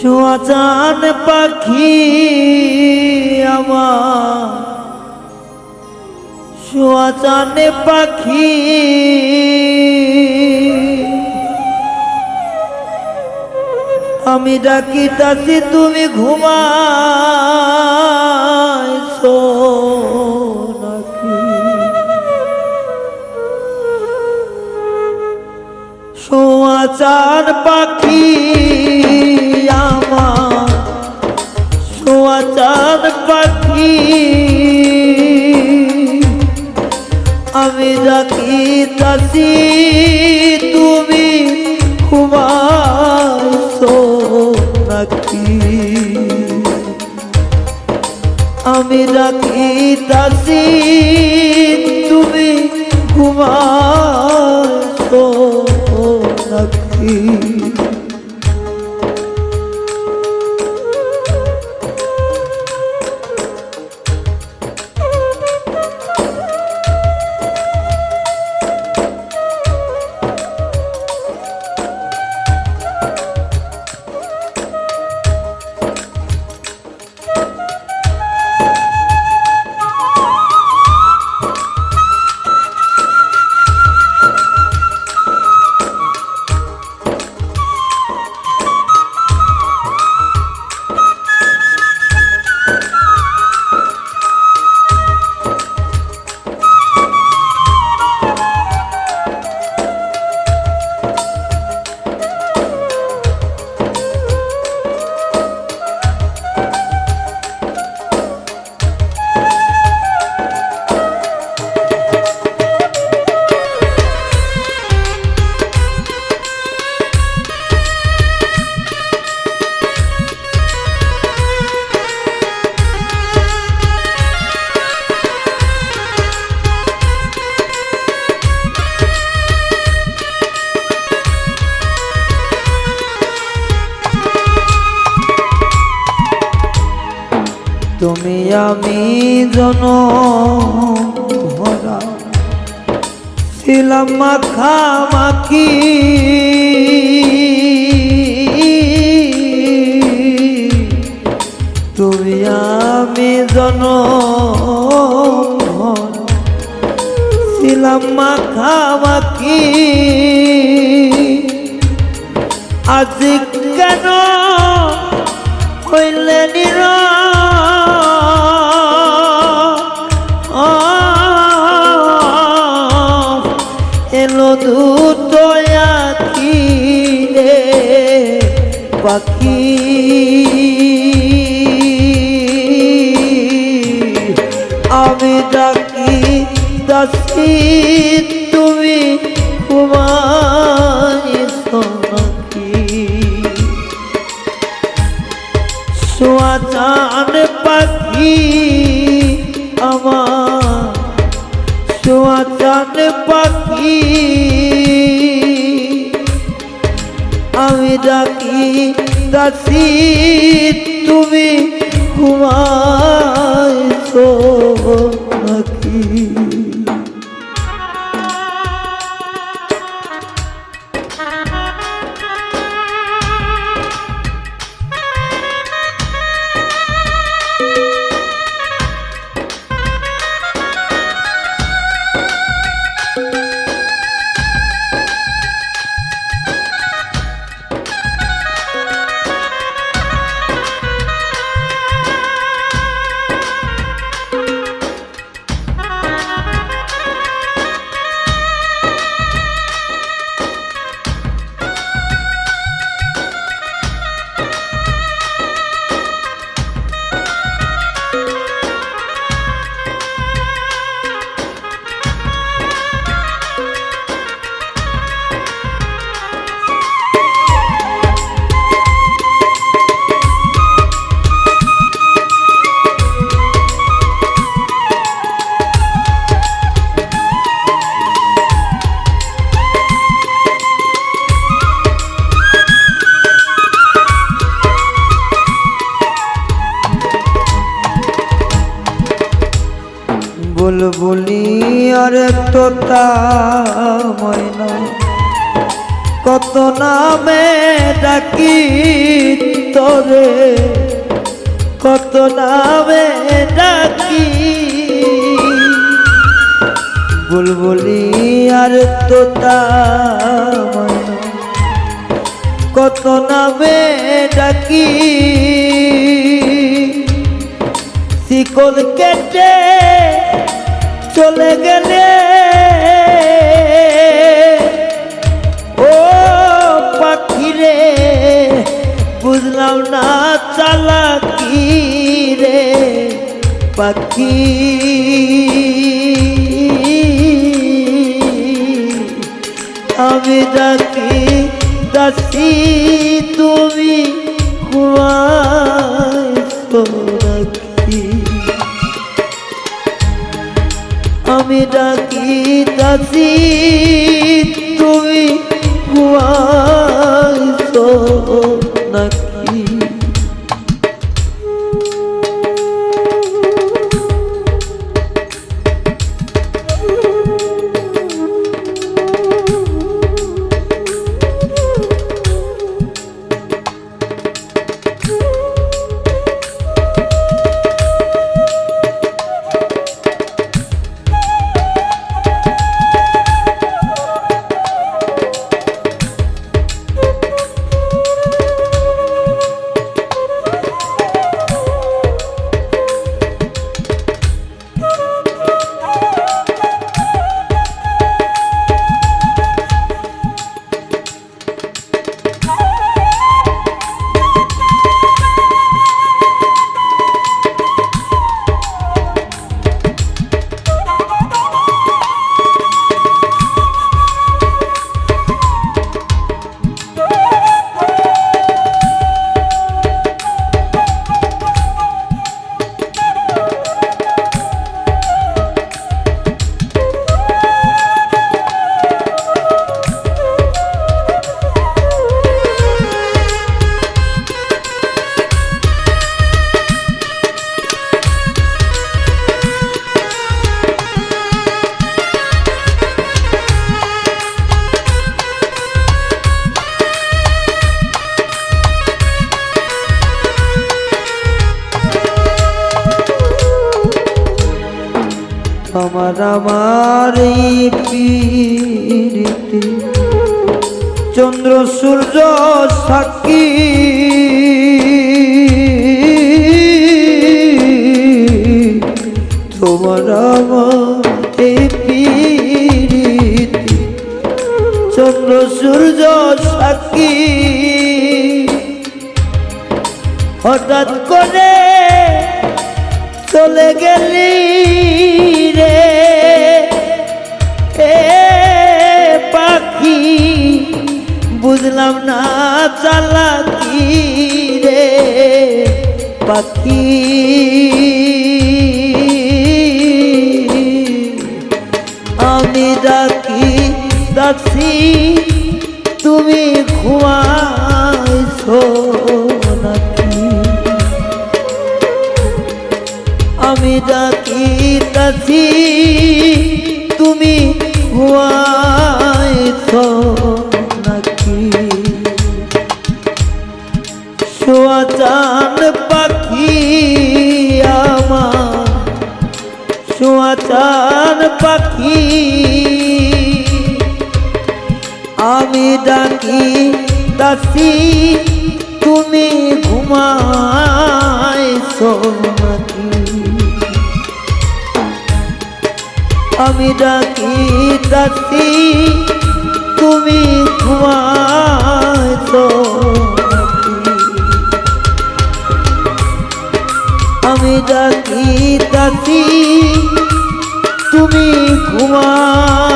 সোয়াচান পাখি আমার। পাখি। আমি ডাকি তাছি তুমি ঘুমাইছো নাকি? সোয়াচার পাখি তাসি তুমি ঘুমাইছো নাকি? আমি রাখি দাসি তুমি ঘুমাইছো নাকি? তুমি আমি জন ছিলাম মাখামাখি। তুমি আমি ডাকি দাসি, তুমি ঘুমাই নাকি সোয়াচান পাখি আমার সোয়াচান পাখি। আমি ডাকি দাসি, তুমি ঘুমাইছো নাকি বুলবুলি আর তোতা ময়না কত নামে ডাকি তোরে, কত নামে ডাকি। বুলবুলি আর তোতা ময়না কত নামে ডাকি, শিকল কেটে গেলে। ও পাখিরে বুঝলাম না চালাকি রে পাখি। আমি ডাকি দাসি তুমি কুয়াইছো আমি ডাকি দাসি তুমি কুয়াইছো আমার এই পীড়িতে, চন্দ্র, সূর্য, সাক্ষী। তোমার এই চন্দ্র, সূর্য, সাক্ষী। হঠাৎ করে চলে গেলি রে বুঝলাম না চালাকি রে, পাখি। আমি ডাকি, ডাকছি, তুমি ঘুমাইছো নাকি? আমি ডাকি তাছি তুমি আমি ডাকি, দাসি, তুমি ঘুমাইছো নাকি আমি ডাকি, দাসি, তুমি ঘুমাইছো আমি ডাকি, দাসি, তুমি ঘুমাইছো